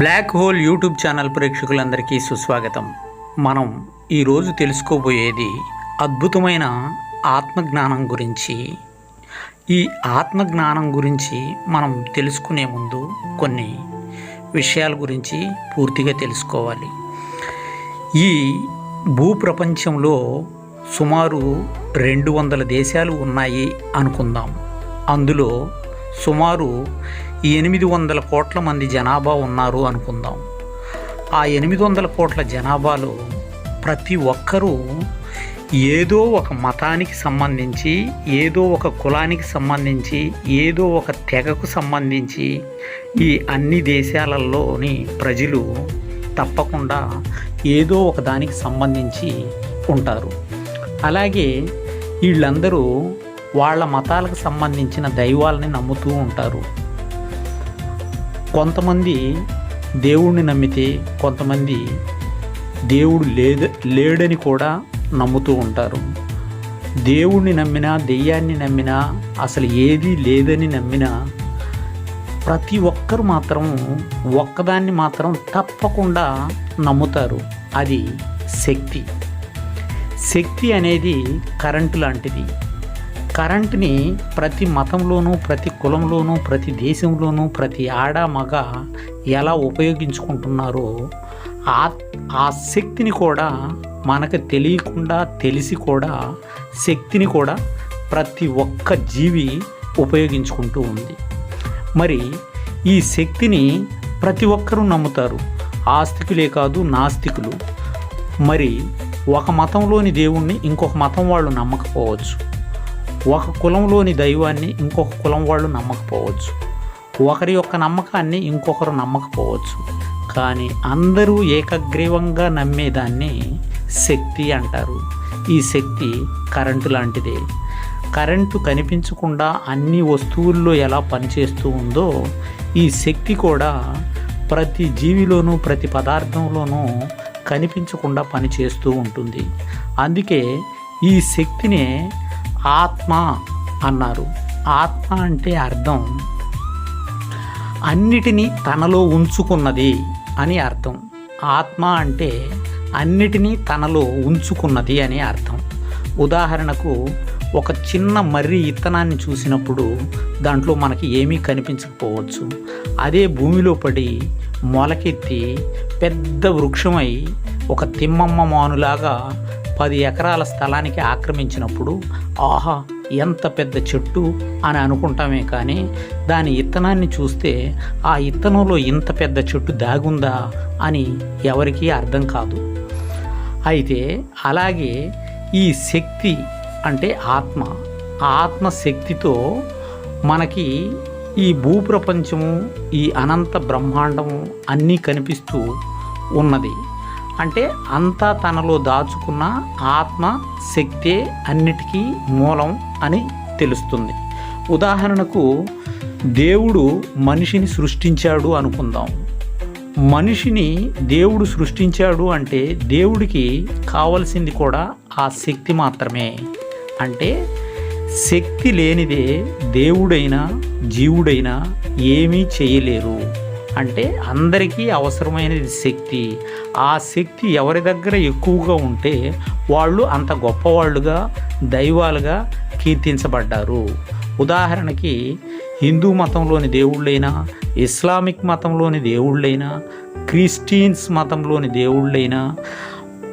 Black hole YouTube channel ప్రేక్షకులందరికీ సుస్వాగతం. మనం ఈరోజు తెలుసుకోబోయేది అద్భుతమైన ఆత్మజ్ఞానం గురించి. ఈ ఆత్మజ్ఞానం గురించి మనం తెలుసుకునే ముందు కొన్ని విషయాల గురించి పూర్తిగా తెలుసుకోవాలి. ఈ భూప్రపంచంలో సుమారు రెండు వందల దేశాలు ఉన్నాయి అనుకుందాం. అందులో సుమారు ఎనిమిది వందల కోట్ల మంది జనాభా ఉన్నారు అనుకుందాం. ఆ ఎనిమిది వందల కోట్ల జనాభాలో ప్రతి ఒక్కరూ ఏదో ఒక మతానికి సంబంధించి ఏదో ఒక కులానికి సంబంధించి ఏదో ఒక తెగకు సంబంధించి ఈ అన్ని దేశాలలోని ప్రజలు తప్పకుండా ఏదో ఒక దానికి సంబంధించి ఉంటారు. అలాగే వీళ్ళందరూ వాళ్ళ మతాలకు సంబంధించిన దైవాలని నమ్ముతూ ఉంటారు. కొంతమంది దేవుణ్ణి నమ్మితే కొంతమంది దేవుడు లేదు లేడని కూడా నమ్ముతూ ఉంటారు. దేవుణ్ణి నమ్మినా దెయ్యాన్ని నమ్మినా అసలు ఏదీ లేదని నమ్మినా ప్రతి ఒక్కరు మాత్రం ఒక్కదాన్ని మాత్రం తప్పకుండా నమ్ముతారు. అది శక్తి. శక్తి అనేది కరెంటు లాంటిది. కరెంట్ని ప్రతి మతంలోనూ ప్రతి కులంలోనూ ప్రతి దేశంలోనూ ప్రతి ఆడ మగ ఎలా ఉపయోగించుకుంటున్నారో ఆ ఆ శక్తిని కూడా మనకు తెలియకుండా తెలిసి కూడా శక్తిని కూడా ప్రతి ఒక్క జీవి ఉపయోగించుకుంటూ ఉంది. మరి ఈ శక్తిని ప్రతి ఒక్కరూ నమ్ముతారు. ఆస్తికులే కాదు నాస్తికులు. మరి ఒక మతంలోని దేవుణ్ణి ఇంకొక మతం వాళ్ళు నమ్మకపోవచ్చు. ఒక కులంలోని దైవాన్ని ఇంకొక కులం వాళ్ళు నమ్మకపోవచ్చు. ఒకరి యొక్క నమ్మకాన్ని ఇంకొకరు నమ్మకపోవచ్చు. కానీ అందరూ ఏకగ్రీవంగా నమ్మేదాన్ని శక్తి అంటారు. ఈ శక్తి కరెంటు లాంటిదే. కరెంటు కనిపించకుండా అన్ని వస్తువుల్లో ఎలా పనిచేస్తూ ఉందో ఈ శక్తి కూడా ప్రతి జీవిలోనూ ప్రతి పదార్థంలోనూ కనిపించకుండా పనిచేస్తూ ఉంటుంది. అందుకే ఈ శక్తినే ఆత్మ అన్నారు. ఆత్మ అంటే అర్థం అన్నిటినీ తనలో ఉంచుకున్నది అని అర్థం. ఆత్మ అంటే అన్నిటినీ తనలో ఉంచుకున్నది అని అర్థం. ఉదాహరణకు ఒక చిన్న మర్రి ఇత్తనాన్ని చూసినప్పుడు దాంట్లో మనకి ఏమీ కనిపించకపోవచ్చు. అదే భూమిలో పడి మొలకెత్తి పెద్ద వృక్షమై ఒక తిమ్మమ్మ మానులాగా పది ఎకరాల స్థలానికి ఆక్రమించినప్పుడు ఆహా ఎంత పెద్ద చెట్టు అని అనుకుంటామే కానీ దాని ఇత్తనాన్ని చూస్తే ఆ ఇత్తనంలో ఇంత పెద్ద చెట్టు దాగుందా అని ఎవరికీ అర్థం కాదు. అయితే అలాగే ఈ శక్తి అంటే ఆత్మ ఆత్మశక్తితో ఆత్మ శక్తితో మనకి ఈ భూప్రపంచము ఈ అనంత బ్రహ్మాండము అన్నీ కనిపిస్తూ ఉన్నది. అంటే అంతా తనలో దాచుకున్న ఆత్మ శక్తే అన్నిటికీ మూలం అని తెలుస్తుంది. ఉదాహరణకు దేవుడు మనిషిని సృష్టించాడు అనుకుందాం. మనిషిని దేవుడు సృష్టించాడు అంటే దేవుడికి కావలసింది కూడా ఆ శక్తి మాత్రమే. అంటే శక్తి లేనిదే దేవుడైనా జీవుడైనా ఏమీ చేయలేరు. అంటే అందరికీ అవసరమైనది శక్తి. ఆ శక్తి ఎవరి దగ్గర ఎక్కువగా ఉంటే వాళ్ళు అంత గొప్పవాళ్ళుగా దైవాలుగా కీర్తించబడ్డారు. ఉదాహరణకి హిందూ మతంలోని దేవుళ్ళైనా ఇస్లామిక్ మతంలోని దేవుళ్ళైనా క్రిస్టియన్స్ మతంలోని దేవుళ్ళైనా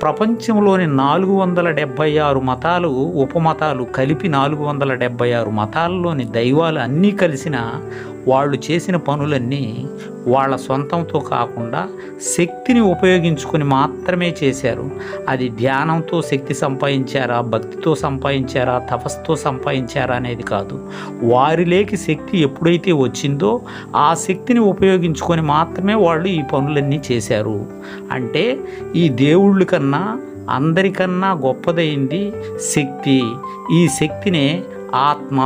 ప్రపంచంలోని నాలుగు వందల డెబ్భై ఆరు మతాలు ఉపమతాలు కలిపి నాలుగు వందల డెబ్భై ఆరు మతాలలోని దైవాలు అన్నీ కలిసిన వాళ్ళు చేసిన పనులన్నీ వాళ్ళ సొంతంతో కాకుండా శక్తిని ఉపయోగించుకొని మాత్రమే చేశారు. అది ధ్యానంతో శక్తి సంపాదించారా భక్తితో సంపాదించారా తపస్సుతో సంపాదించారా అనేది కాదు. వారిలోకి శక్తి ఎప్పుడైతే వచ్చిందో ఆ శక్తిని ఉపయోగించుకొని మాత్రమే వాళ్ళు ఈ పనులన్నీ చేశారు. అంటే ఈ దేవుళ్ళ కన్నా అందరికన్నా గొప్పదైంది శక్తి. ఈ శక్తినే ఆత్మ.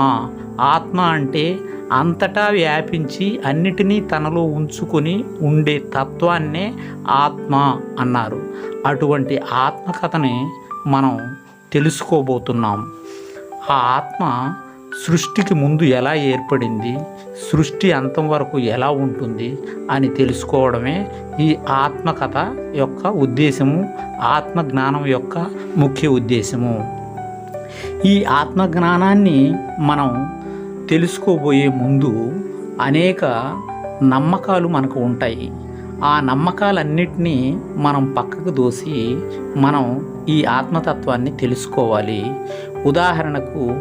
ఆత్మ అంటే అంతటా వ్యాపించి అన్నిటినీ తనలో ఉంచుకొని ఉండే తత్వాన్నే ఆత్మ అన్నారు. అటువంటి ఆత్మకథని మనం తెలుసుకోబోతున్నాం. ఆ ఆత్మ సృష్టికి ముందు ఎలా ఏర్పడింది సృష్టి అంతం వరకు ఎలా ఉంటుంది అని తెలుసుకోవడమే ఈ ఆత్మకథ యొక్క ఉద్దేశము ఆత్మజ్ఞానం యొక్క ముఖ్య ఉద్దేశము. ఈ ఆత్మజ్ఞానాన్ని మనం తెలుసుకోబోయే ముందు అనేక నమ్మకాలు మనకు ఉంటాయి. ఆ నమ్మకాలన్నిటినీ మనం పక్కకు దోసి మనం ఈ ఆత్మతత్వాన్ని తెలుసుకోవాలి. ఉదాహరణకు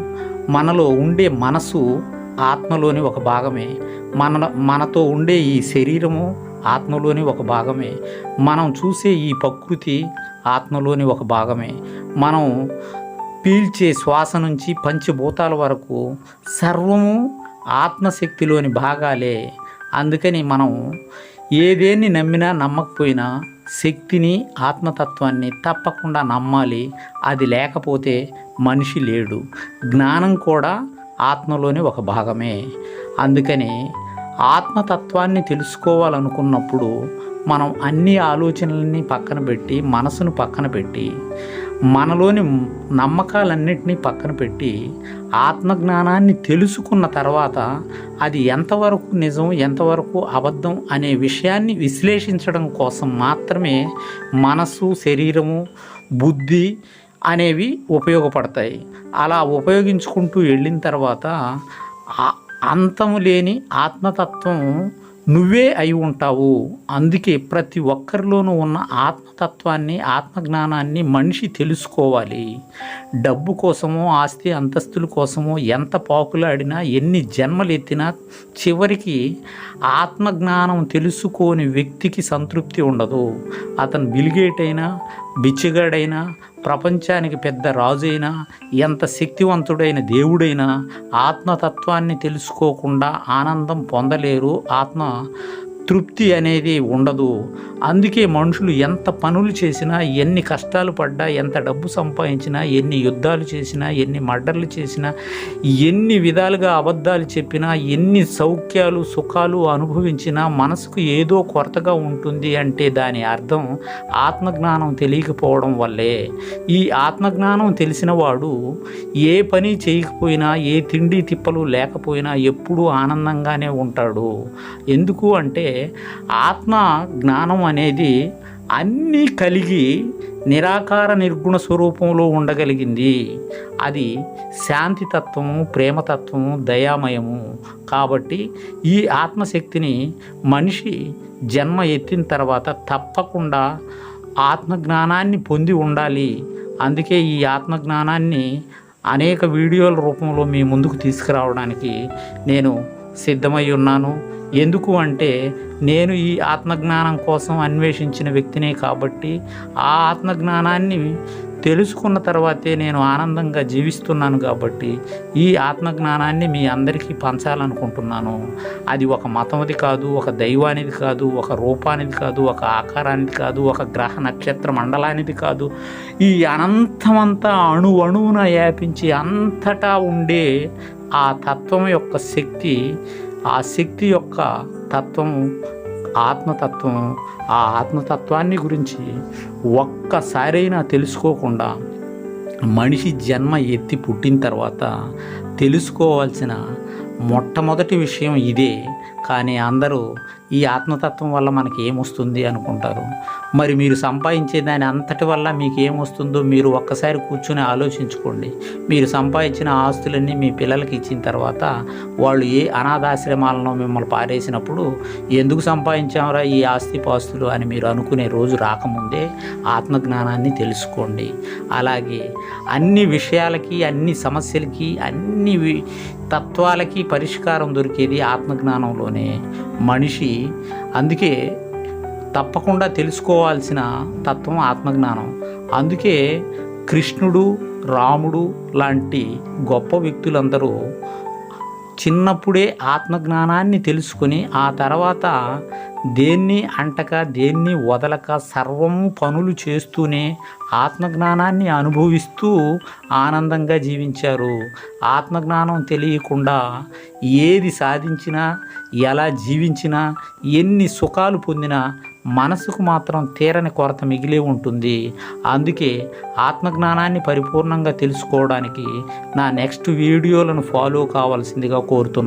మనలో ఉండే మనసు ఆత్మలోని ఒక భాగమే. మన మనతో ఉండే ఈ శరీరము ఆత్మలోని ఒక భాగమే. మనం చూసే ఈ ప్రకృతి ఆత్మలోని ఒక భాగమే. మనం పీల్చే శ్వాస నుంచి పంచభూతాల వరకు సర్వము ఆత్మశక్తిలోని భాగాలే. అందుకని మనం ఏదేన్ని నమ్మినా నమ్మకపోయినా శక్తిని ఆత్మతత్వాన్ని తప్పకుండా నమ్మాలి. అది లేకపోతే మనిషి లేడు. జ్ఞానం కూడా ఆత్మలోని ఒక భాగమే. అందుకని ఆత్మతత్వాన్ని తెలుసుకోవాలనుకున్నప్పుడు మనం అన్ని ఆలోచనల్ని పక్కన పెట్టి మనసును పక్కన పెట్టి మనలోని నమ్మకాలన్నింటినీ పక్కన పెట్టి ఆత్మజ్ఞానాన్ని తెలుసుకున్న తర్వాత అది ఎంతవరకు నిజం ఎంతవరకు అబద్ధం అనే విషయాన్ని విశ్లేషించడం కోసం మాత్రమే మనసు శరీరము బుద్ధి అనేవి ఉపయోగపడతాయి. అలా ఉపయోగించుకుంటూ వెళ్ళిన తర్వాత అంతము లేని ఆత్మతత్వం నువ్వే అయి ఉంటావు. అందుకే ప్రతి ఒక్కరిలోనూ ఉన్న ఆత్మతత్వాన్ని ఆత్మజ్ఞానాన్ని మనిషి తెలుసుకోవాలి. డబ్బు కోసమో ఆస్తి అంతస్తుల కోసమో ఎంత పాకులాడినా ఎన్ని జన్మలు ఎత్తినా చివరికి ఆత్మజ్ఞానం తెలుసుకోని వ్యక్తికి సంతృప్తి ఉండదు. అతను బిల్గేట్ అయినా బిచ్చిగాడైనా ప్రపంచానికి పెద్ద రాజు అయినా ఎంత శక్తివంతుడైన దేవుడైనా ఆత్మతత్వాన్ని తెలుసుకోకుండా ఆనందం పొందలేరు. ఆత్మ తృప్తి అనేది ఉండదు. అందుకే మనుషులు ఎంత పనులు చేసినా ఎన్ని కష్టాలు పడ్డా ఎంత డబ్బు సంపాదించినా ఎన్ని యుద్ధాలు చేసినా ఎన్ని మర్డర్లు చేసినా ఎన్ని విధాలుగా అబద్ధాలు చెప్పినా ఎన్ని సౌఖ్యాలు సుఖాలు అనుభవించినా మనసుకు ఏదో కొరతగా ఉంటుంది అంటే దాని అర్థం ఆత్మజ్ఞానం తెలియకపోవడం వల్లే. ఈ ఆత్మజ్ఞానం తెలిసిన వాడు ఏ పని చేయకపోయినా ఏ తిండి తిప్పలు లేకపోయినా ఎప్పుడూ ఆనందంగానే ఉంటాడు. ఎందుకు అంటే ఆత్మ జ్ఞానం అనేది అన్నీ కలిగి నిరాకార నిర్గుణ స్వరూపంలో ఉండగలిగింది. అది శాంతితత్వము ప్రేమతత్వము దయామయము. కాబట్టి ఈ ఆత్మశక్తిని మనిషి జన్మ ఎత్తిన తర్వాత తప్పకుండా ఆత్మజ్ఞానాన్ని పొంది ఉండాలి. అందుకే ఈ ఆత్మజ్ఞానాన్ని అనేక వీడియోల రూపంలో మీ ముందుకు తీసుకురావడానికి నేను సిద్ధమై ఉన్నాను. ఎందుకు అంటే నేను ఈ ఆత్మజ్ఞానం కోసం అన్వేషించిన వ్యక్తినే కాబట్టి ఆ ఆత్మజ్ఞానాన్ని తెలుసుకున్న తర్వాతే నేను ఆనందంగా జీవిస్తున్నాను కాబట్టి ఈ ఆత్మజ్ఞానాన్ని మీ అందరికీ పంచాలనుకుంటున్నాను. అది ఒక మతమది కాదు ఒక దైవానిది కాదు ఒక రూపానిది కాదు ఒక ఆకారానిది కాదు ఒక గ్రహ నక్షత్ర మండలానిది కాదు. ఈ అనంతమంతా అణు అణువున వ్యాపించి అంతటా ఉండే ఆ తత్వం యొక్క శక్తి ఆ శక్తి యొక్క తత్వము ఆత్మతత్వం ఆ ఆత్మతత్వాన్ని గురించి ఒక్కసారైనా తెలుసుకోకుండా మనిషి జన్మ ఎత్తి పుట్టిన తర్వాత తెలుసుకోవాల్సిన మొట్టమొదటి విషయం ఇదే. కానీ అందరూ ఈ ఆత్మతత్వం వల్ల మనకి ఏమొస్తుంది అనుకుంటారు? మరి మీరు సంపాదించే దాని అంతటి వల్ల మీకు ఏమొస్తుందో మీరు ఒక్కసారి కూర్చొని ఆలోచించుకోండి. మీరు సంపాదించిన ఆస్తులన్నీ మీ పిల్లలకి ఇచ్చిన తర్వాత వాళ్ళు ఏ అనాథాశ్రమాలను మిమ్మల్ని పారేసినప్పుడు ఎందుకు సంపాదించామరా ఈ ఆస్తి పాస్తులు అని మీరు అనుకునే రోజు రాకముందే ఆత్మజ్ఞానాన్ని తెలుసుకోండి. అలాగే అన్ని విషయాలకి అన్ని సమస్యలకి అన్ని తత్వాలకి పరిష్కారం దొరికేది ఆత్మజ్ఞానంలోనే. మనిషి అందుకే తప్పకుండా తెలుసుకోవాల్సిన తత్వం ఆత్మజ్ఞానం. అందుకే కృష్ణుడు రాముడు లాంటి గొప్ప వ్యక్తులందరూ చిన్నప్పుడే ఆత్మజ్ఞానాన్ని తెలుసుకొని ఆ తర్వాత దేన్ని అంటక దేన్ని వదలక సర్వము పనులు చేస్తూనే ఆత్మజ్ఞానాన్ని అనుభవిస్తూ ఆనందంగా జీవించారు. ఆత్మజ్ఞానం తెలియకుండా ఏది సాధించినా ఎలా జీవించినా ఎన్ని సుఖాలు పొందినా మనసుకు మాత్రం తీరని కొరత మిగిలి ఉంటుంది. అందుకే ఆత్మజ్ఞానాన్ని పరిపూర్ణంగా తెలుసుకోవడానికి నా నెక్స్ట్ వీడియోలను ఫాలో కావాల్సిందిగా కోరుతున్నాను.